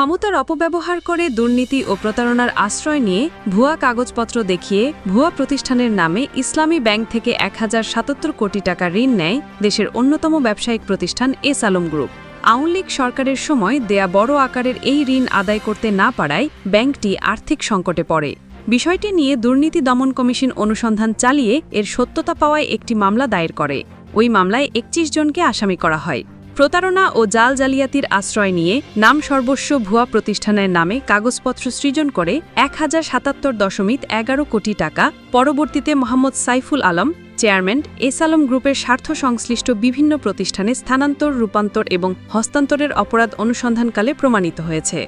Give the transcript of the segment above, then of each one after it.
ক্ষমতার অপব্যবহার করে দুর্নীতি ও প্রতারণার আশ্রয় নিয়ে ভুয়া কাগজপত্র দেখিয়ে ভুয়া প্রতিষ্ঠানের নামে ইসলামী ব্যাংক থেকে এক হাজার সাতাত্তর কোটি টাকা ঋণ নেয় দেশের অন্যতম ব্যবসায়িক প্রতিষ্ঠান এস আলম গ্রুপ। আওয়ামী লীগ সরকারের সময় দেয়া বড় আকারের এই ঋণ আদায় করতে না পারায় ব্যাংকটি আর্থিক সংকটে পড়ে। বিষয়টি নিয়ে দুর্নীতি দমন কমিশন অনুসন্ধান চালিয়ে এর সত্যতা পাওয়ায় একটি মামলা দায়ের করে। ওই মামলায় একত্রিশ জনকে আসামি করা হয়। প্রতারণা ও জাল জালিয়াতির আশ্রয় নিয়ে নাম সর্বস্ব ভুয়া প্রতিষ্ঠানের নামে কাগজপত্র সৃজন করে এক হাজার সাতাত্তর দশমিক এগারো কোটি টাকা। পরবর্তীতে মোহাম্মদ সাইফুল আলম, চেয়ারম্যান, এস আলম গ্রুপের স্বার্থ সংশ্লিষ্ট বিভিন্ন প্রতিষ্ঠানে স্থানান্তর, রূপান্তর এবং হস্তান্তরের অপরাধ অনুসন্ধানকালে প্রমাণিত হয়েছে।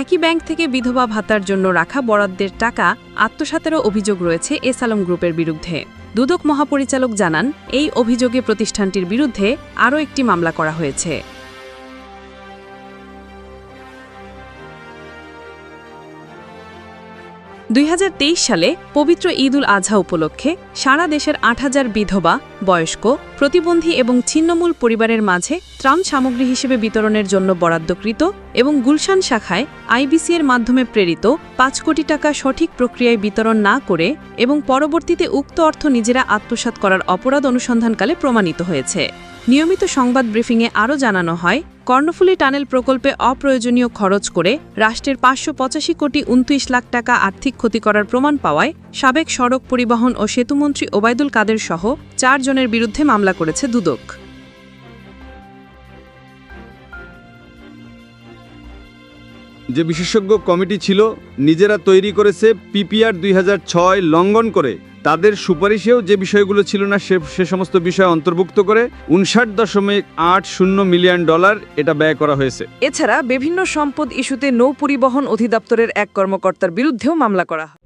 একই ব্যাংক থেকে বিধবা ভাতার জন্য রাখা বরাদ্দের টাকা আত্মসাতেরও অভিযোগ রয়েছে এস আলম গ্রুপের বিরুদ্ধে। দুদক মহাপরিচালক জানান এই অভিযোগে প্রতিষ্ঠানটির বিরুদ্ধে আরও একটি মামলা করা হয়েছে। দুই হাজার তেইশ সালে পবিত্র ঈদ উল আজহা উপলক্ষে সারা দেশের আট হাজার বিধবা, বয়স্ক, প্রতিবন্ধী এবং ছিন্নমূল পরিবারের মাঝে ত্রাণ সামগ্রী হিসেবে বিতরণের জন্য বরাদ্দকৃত এবং গুলশান শাখায় আইবিসি এর মাধ্যমে প্রেরিত পাঁচ কোটি টাকা সঠিক প্রক্রিয়ায় বিতরণ না করে এবং পরবর্তীতে উক্ত অর্থ নিজেরা আত্মসাৎ করার অপরাধ অনুসন্ধানকালে প্রমাণিত হয়েছে। নিয়মিত সংবাদ ব্রিফিংয়ে আরও জানানো হয় কর্ণফুলী টানেল প্রকল্পে অপ্রয়োজনীয় খরচ করে রাষ্ট্রের পাঁচশো পঁচাশি কোটি উনত্রিশ লাখ টাকা আর্থিক ক্ষতি করার প্রমাণ পাওয়ায় সাবেক সড়ক পরিবহন ও সেতুমন্ত্রী ওবায়দুল কাদের সহ চারজনের বিরুদ্ধে মামলা করেছে দুদক। যে বিশেষজ্ঞ কমিটি ছিল, নিজেরা তৈরি করেছে পিপিআর দুই হাজার ছয় লঙ্ঘন করে তাদের সুপারিশেও যে বিষয়গুলো ছিল না, সে সে সমস্ত বিষয় অন্তর্ভুক্ত করে উনষাট দশমিক আট শূন্য মিলিয়ন ডলার এটা ব্যয় করা হয়েছে। এছাড়া বিভিন্ন সম্পদ ইস্যুতে নৌ পরিবহন অধিদপ্তরের এক কর্মকর্তার বিরুদ্ধেও মামলা করা হয়।